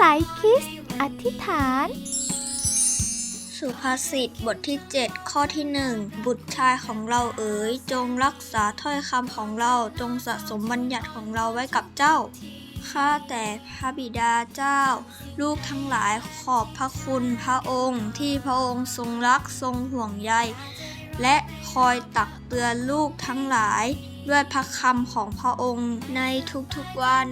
สายคิดอธิษฐาน สุภาษิตบทที่ 7 ข้อที่ 1 บุตรชายของเราเอ๋ย จงรักษาถ้อยคำของเราจงสะสมบัญญัติของเราไว้กับเจ้าข้าแต่พระบิดาเจ้า ลูกทั้งหลายขอบพระคุณพระองค์ที่พระองค์ทรงรักทรงห่วงใย และคอยตักเตือนลูกทั้งหลาย ด้วยพระคำของพระองค์ในทุกๆวัน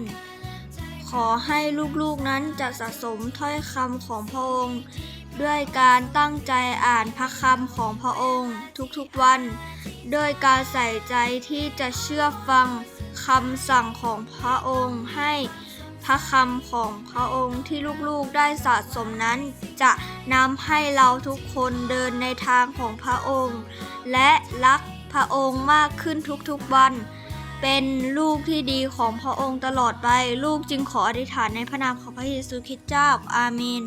อให้ลูกๆนั้นจะสะสมถ้อยคำของพระองค์ ด้วยการตั้งใจอ่านพระคำของพระองค์ทุกๆวันด้วยการใส่ใจที่จะเชื่อฟังคำสั่งของพระองค์ให้พระคำของพระองค์ที่ลูกๆได้สะสมนั้น จะนำให้เราทุกคนเดินในทางของพระองค์ และรักพระองค์มากขึ้นทุกๆวัน เป็นลูกที่ดีของพระองค์ตลอดไป ลูกจึงขออธิษฐานในพระนามของพระเยซูคริสต์เจ้า อาเมน